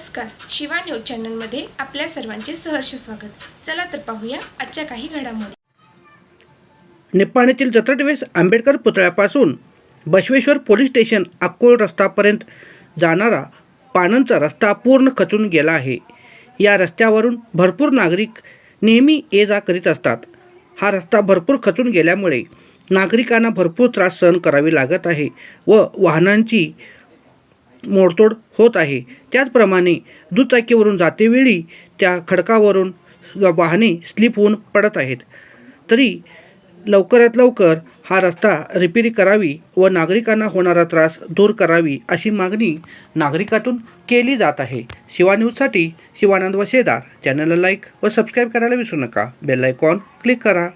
Shiva news चॅनलमध्ये आपल्या सर्वांचे सहर्ष स्वागत. चला तर पाहूया आजच्या काही घडामोडी. निप्पाणीतील जत्रटवेस आंबेडकर पुतळ्यापासून बसवेश्वर पोलीस स्टेशन अक्कोळ रस्तापर्यंत जाणारा पानांचा रस्ता पूर्ण खचून गेला आहे. या रस्त्यावरून भरपूर नागरिक नेहमी ये जा करीत असतात. हा रस्ता भरपूर खचून गेल्यामुळे नागरिकांना भरपूर त्रास सहन करावे लागत आहे व वाहनांची मोडतोड होत आहे. त्याचप्रमाणे दुचाकीवरून जातेवेळी त्या खडकावरून वाहने स्लिप होऊन पडत आहेत. तरी लवकरात लवकर हा रस्ता रिपेरी करावी व नागरिकांना होणारा त्रास दूर करावी अशी मागणी नागरिकातून केली जात आहे. शिवा न्यूजसाठी शिवानंद वसेदार. चॅनलला लाईक व सबस्क्राईब करायला विसरू नका. बेल आयकॉन क्लिक करा.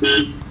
Beep.